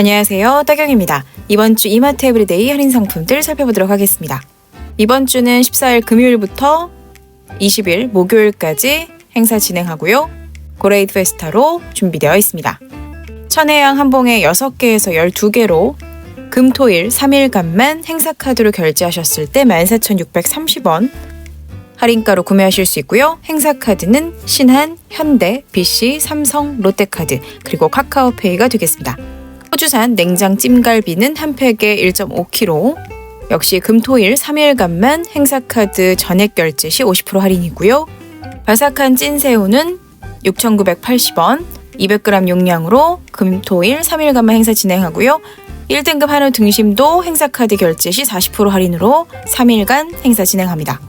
안녕하세요. 따경입니다. 이번 주 이마트 에브리데이 할인 상품들 살펴보도록 하겠습니다. 이번 주는 14일 금요일부터 20일 목요일까지 행사 진행하고요. 고레이드 페스타로 준비되어 있습니다. 천혜향 한봉에 6개에서 12개로 금, 토, 일 3일간만 행사 카드로 결제하셨을 때 14,630원 할인가로 구매하실 수 있고요. 행사 카드는 신한, 현대, BC, 삼성, 롯데카드 그리고 카카오페이가 되겠습니다. 호주산 냉장 찜갈비는 한 팩에 1.5kg. 역시 금토일 3일간만 행사카드 전액 결제 시 50% 할인이고요. 바삭한 찐새우는 6,980원, 200g 용량으로 금토일 3일간만 행사 진행하고요. 1등급 한우 등심도 행사카드 결제 시 40% 할인으로 3일간 행사 진행합니다.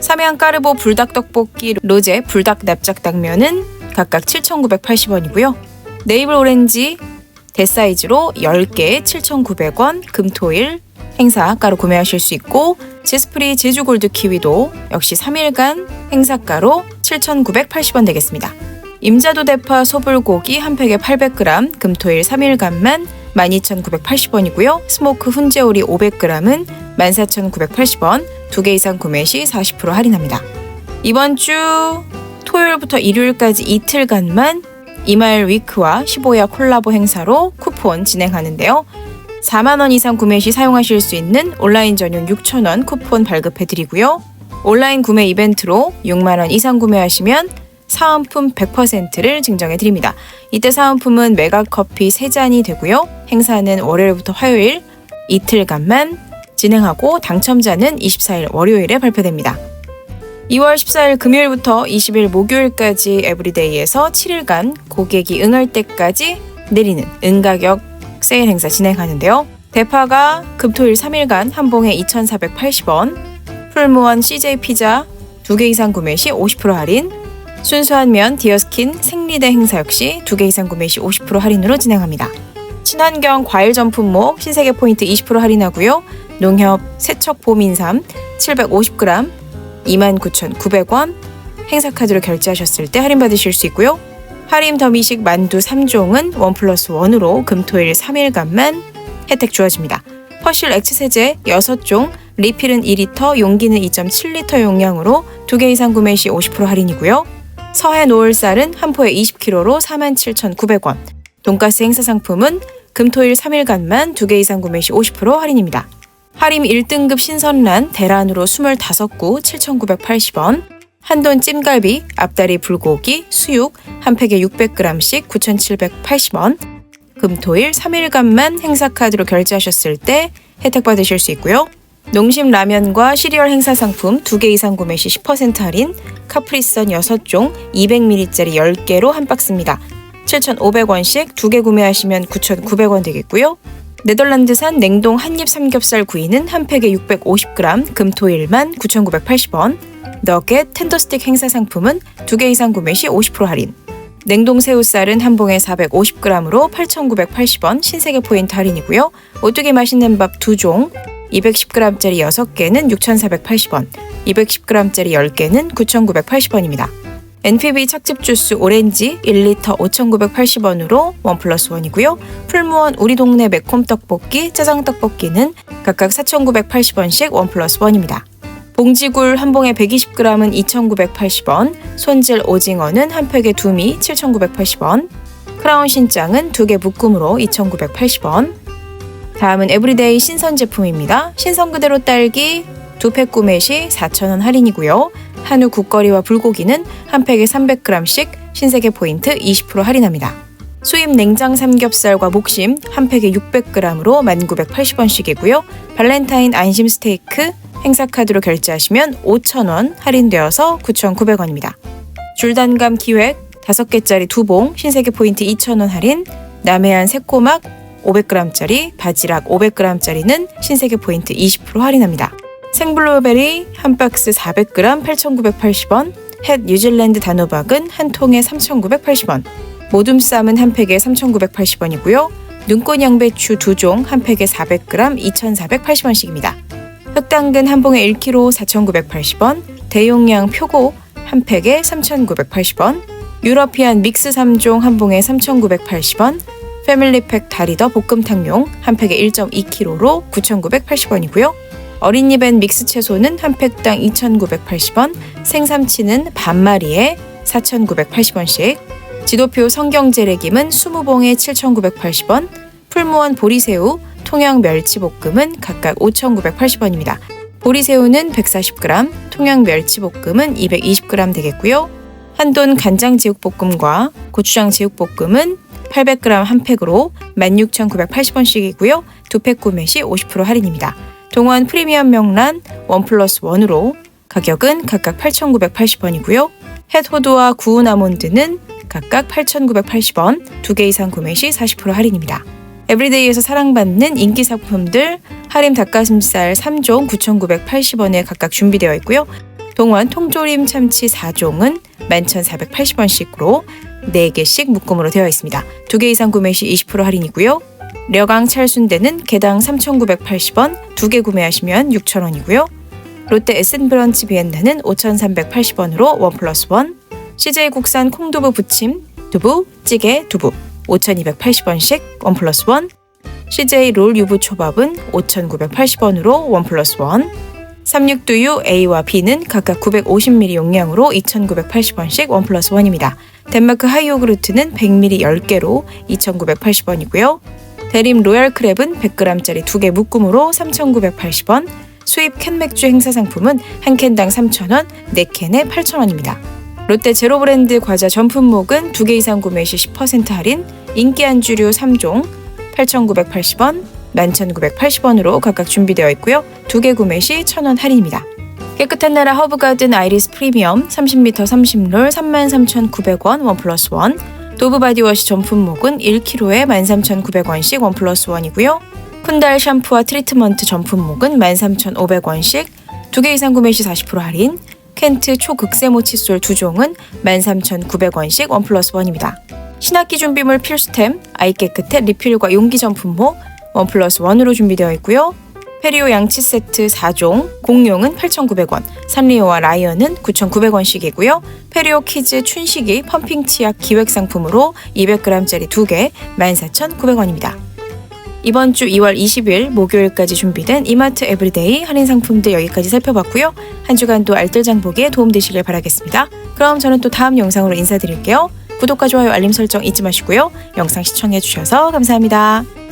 삼양 까르보 불닭 떡볶이 로제 불닭 납작 당면은 각각 7,980원이고요. 네이블 오렌지 대사이즈로 10개에 7,900원 금토일 행사가로 구매하실 수 있고 제스프리 제주골드 키위도 역시 3일간 행사가로 7,980원 되겠습니다. 임자도 대파 소불고기 한 팩에 800g 금토일 3일간만 12,980원이고요. 스모크 훈제오리 500g은 14,980원, 두개 이상 구매 시 40% 할인합니다. 이번 주 토요일부터 일요일까지 이틀간만 이마일 위크와 15야 콜라보 행사로 쿠폰 진행하는데요. 4만원 이상 구매 시 사용하실 수 있는 온라인 전용 6천원 쿠폰 발급해드리고요. 온라인 구매 이벤트로 6만원 이상 구매하시면 사은품 100%를 증정해드립니다. 이때 사은품은 메가커피 3잔이 되고요. 행사는 월요일부터 화요일 이틀간만 진행하고 당첨자는 24일 월요일에 발표됩니다. 2월 14일 금요일부터 20일 목요일까지 에브리데이에서 7일간 고객이 응할 때까지 내리는 응가격 세일 행사 진행하는데요. 대파가 금토일 3일간 한 봉에 2,480원, 풀무원 CJ 피자 2개 이상 구매 시 50% 할인, 순수한 면 디어스킨 생리대 행사 역시 2개 이상 구매 시 50% 할인으로 진행합니다. 친환경 과일 전품목 신세계 포인트 20% 할인하고요. 농협 세척 보민삼 750g 29,900원 행사카드로 결제하셨을 때 할인받으실 수 있고요. 할인 더미식 만두 3종은 원 플러스 원으로 금토일 3일간만 혜택 주어집니다. 퍼슐 액체 세제 6종, 리필은 2리터, 용기는 2.7리터 용량으로 2개 이상 구매 시 50% 할인이고요. 서해 노을 쌀은 한 포에 20kg로 47,900원. 돈가스 행사 상품은 금토일 3일간만 2개 이상 구매 시 50% 할인입니다. 할인 1등급 신선란 대란으로 25구 7,980원, 한돈 찜갈비, 앞다리 불고기, 수육 한 팩에 600g씩 9,780원, 금토일 3일간만 행사카드로 결제하셨을 때 혜택 받으실 수 있고요. 농심 라면과 시리얼 행사 상품 2개 이상 구매 시 10% 할인, 카프리선 6종 200ml짜리 10개로 한 박스입니다. 7,500원씩 2개 구매하시면 9,900원 되겠고요. 네덜란드산 냉동 한입 삼겹살 구이는 한 팩에 650g, 금토일만 9,980원. 너겟 텐더스틱 행사 상품은 2개 이상 구매 시 50% 할인. 냉동 새우살은 한 봉에 450g으로 8,980원 신세계 포인트 할인이고요. 오뚜기 맛있는 밥 2종, 210g짜리 6개는 6,480원, 210g짜리 10개는 9,980원입니다. NPB 착즙 주스 오렌지 1리터 5,980원으로 원 플러스 원이고요. 풀무원 우리 동네 매콤 떡볶이, 짜장 떡볶이는 각각 4,980원씩 원 플러스 원입니다. 봉지굴 한 봉에 120g은 2,980원, 손질 오징어는 한 팩에 두미 7,980원, 크라운 신장은 두 개 묶음으로 2,980원. 다음은 에브리데이 신선 제품입니다. 신선 그대로 딸기 두 팩 구매 시 4,000원 할인이고요. 한우 국거리와 불고기는 한 팩에 300g씩 신세계 포인트 20% 할인합니다. 수입 냉장 삼겹살과 목심 한 팩에 600g으로 1980원씩이고요. 발렌타인 안심 스테이크 행사 카드로 결제하시면 5,000원 할인되어서 9,900원입니다. 줄단감 기획 5개짜리 두봉 신세계 포인트 2,000원 할인 남해안 새꼬막 500g짜리 바지락 500g짜리는 신세계 포인트 20% 할인합니다. 생블루베리 한 박스 400g 8,980원, 햇 뉴질랜드 단호박은 한 통에 3,980원, 모둠쌈은 한 팩에 3,980원이고요. 눈꽃 양배추 두 종 한 팩에 400g 2,480원씩입니다. 흑당근 한 봉에 1kg 4,980원, 대용량 표고 한 팩에 3,980원, 유러피안 믹스 3종 한 봉에 3,980원, 패밀리팩 다리더 볶음탕용 한 팩에 1.2kg로 9,980원이고요. 어린이벤 믹스 채소는 한 팩당 2,980원, 생삼치는 반마리에 4,980원씩, 지도표 성경재래김은 20봉에 7,980원, 풀무원 보리새우, 통영 멸치볶음은 각각 5,980원입니다. 보리새우는 140g, 통영 멸치볶음은 220g 되겠고요. 한돈 간장 제육볶음과 고추장 제육볶음은 800g 한 팩으로 16,980원씩이고요. 두 팩 구매 시 50% 할인입니다. 동원 프리미엄 명란 원 플러스 원으로 가격은 각각 8,980원이고요. 햇호두와 구운 아몬드는 각각 8,980원, 두 개 이상 구매 시 40% 할인입니다. 에브리데이에서 사랑받는 인기 상품들 하림 닭가슴살 3종 9,980원에 각각 준비되어 있고요. 동원 통조림 참치 4종은 11,480원씩으로 4개씩 묶음으로 되어 있습니다. 두 개 이상 구매 시 20% 할인이고요. 려강 찰순대는 개당 3,980원, 두 개 구매하시면 6,000원이고요. 롯데 에센 브런치 비엔나는 5,380원으로 원 플러스 원. CJ 국산 콩두부 부침, 두부, 찌개, 두부 5,280원씩 원 플러스 원. CJ 롤 유부 초밥은 5,980원으로 원 플러스 원. 삼육두유 A와 B는 각각 950ml 용량으로 2,980원씩 원 플러스 원입니다. 덴마크 하이오그루트는 100ml 10개로 2,980원이고요. 대림 로얄 크랩은 100g짜리 2개 묶음으로 3,980원. 수입 캔 맥주 행사 상품은 한 캔당 3,000원, 4캔에 8,000원입니다. 롯데 제로 브랜드 과자 전품목은 2개 이상 구매 시 10% 할인, 인기 안주류 3종 8,980원, 11,980원으로 각각 준비되어 있고요. 두개 구매 시 1,000원 할인입니다. 깨끗한 나라 허브가든 아이리스 프리미엄 30m 30롤 33,900원 원 플러스 원 도브 바디워시 전품목은 1kg에 13,900원씩 원 플러스 원이고요. 푼달 샴푸와 트리트먼트 전품목은 13,500원씩 두개 이상 구매 시 40% 할인 켄트 초극세모 칫솔 두 종은 13,900원씩 원 플러스 원입니다. 신학기 준비물 필수템 아이 깨끗해 리필과 용기 전품목 원 플러스 원으로 준비되어 있고요. 페리오 양치 세트 4종 공용은 8,900원, 산리오와 라이언은 9,900원씩이고요. 페리오 키즈 춘식이 펌핑 치약 기획 상품으로 200g짜리 2개 14,900원입니다. 이번 주 2월 20일 목요일까지 준비된 이마트 에브리데이 할인 상품들 여기까지 살펴봤고요. 한 주간도 알뜰장 보기에 도움되시길 바라겠습니다. 그럼 저는 또 다음 영상으로 인사드릴게요. 구독과 좋아요 알림 설정 잊지 마시고요. 영상 시청해주셔서 감사합니다.